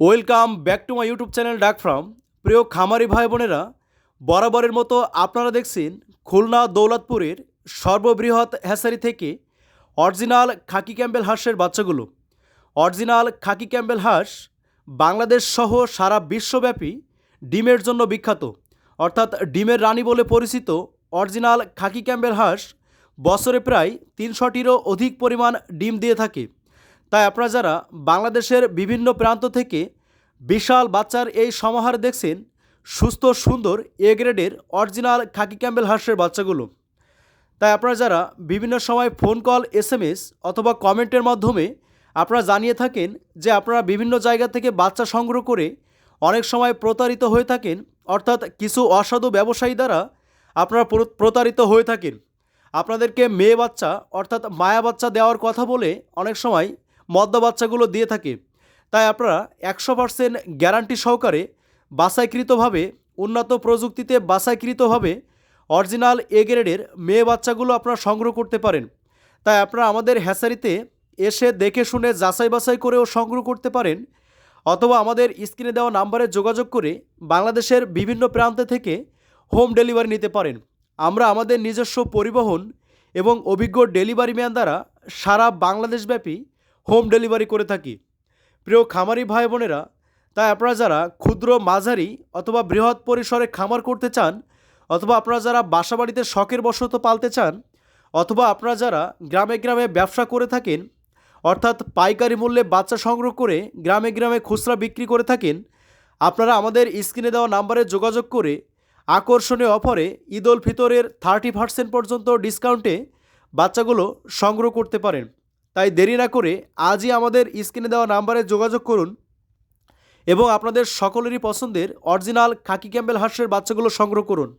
Welcome back to my YouTube channel duck from. প্রিয় খামারি ভাই বোনেরা, বরাবরের মতো আপনারা দেখছেন খুলনা দৌলতপুরের সর্ববৃহৎ হ্যাসারি থেকে অরিজিনাল খাকি ক্যাম্বেল হাঁসের বাচ্চাগুলো। অরিজিনাল খাকি ক্যাম্বেল হাঁস বাংলাদেশ সহ সারা বিশ্বব্যাপী ডিমের জন্য বিখ্যাত। অর্থাৎ ডিমের রানী বলে পরিচিত অরিজিনাল খাকি ক্যাম্বেল হাঁস বছরে প্রায় তিনশোটিরও অধিক পরিমাণ ডিম দিয়ে থাকে। তাই আপনারা যারা বাংলাদেশের বিভিন্ন প্রান্ত থেকে বিশাল বাচ্চার এই সমাহার দেখছেন, সুস্থ, সুন্দর, এ গ্রেডের অরিজিনাল খাকি ক্যাম্বেল হাঁসের বাচ্চাগুলো। তাই আপনারা যারা বিভিন্ন সময় phone call S M S অথবা কমেন্টের মাধ্যমে আপনারা জানিয়ে থাকেন যে আপনারা বিভিন্ন জায়গা থেকে বাচ্চা সংগ্রহ করে অনেক সময় প্রতারিত হয়ে থাকেন, অর্থাৎ কিছু অসাধু ব্যবসায়ী দ্বারা আপনারা প্রতারিত হয়ে থাকেন। আপনাদেরকে মেয়ে বাচ্চা, অর্থাৎ মায়া বাচ্চা দেওয়ার কথা বলে অনেক সময় মদ্দা বাচ্চাগুলো দিয়ে থাকে। তাই আপনারা একশো পার্সেন্ট গ্যারান্টি সহকারে বাছাইকৃতভাবে, উন্নত প্রযুক্তিতে বাছাইকৃতভাবে অরিজিনাল এ গ্রেডের মেয়ে বাচ্চাগুলো আপনারা সংগ্রহ করতে পারেন। তাই আপনারা আমাদের হ্যাসারিতে এসে দেখে শুনে যাচাই বাছাই করেও সংগ্রহ করতে পারেন। অথবা আমাদের স্ক্রিনে দেওয়া নাম্বারে যোগাযোগ করে বাংলাদেশের বিভিন্ন প্রান্ত থেকে হোম ডেলিভারি নিতে পারেন। আমরা আমাদের নিজস্ব পরিবহন এবং অভিজ্ঞ ডেলিভারি ম্যান দ্বারা সারা বাংলাদেশব্যাপী হোম ডেলিভারি করে থাকি। প্রিয় খামারি ভাই বোনেরা তাই আপনারা যারা ক্ষুদ্র মাঝারি অথবা বৃহৎ পরিসরে খামার করতে চান, অথবা আপনারা যারা বাসাবাড়িতে শখের বশত পালতে চান, অথবা আপনারা যারা গ্রামে গ্রামে ব্যবসা করে থাকেন, অর্থাৎ পাইকারি মূল্যে বাচ্চা সংগ্রহ করে গ্রামে গ্রামে খুচরা বিক্রি করে থাকেন, আপনারা আমাদের স্ক্রিনে দেওয়া নাম্বারে যোগাযোগ করে আকর্ষণীয় অফারে ঈদ উল ফিতরের থার্টি পার্সেন্ট পর্যন্ত ডিসকাউন্টে বাচ্চাগুলো সংগ্রহ করতে পারেন। তাই দেরি না করে আজই আমাদের স্ক্রিনে দেওয়া নাম্বারে যোগাযোগ করুন এবং আপনাদের সকলেরই পছন্দের অরিজিনাল খাকি ক্যাম্বেল হাঁসের বাচ্চাগুলো সংগ্রহ করুন।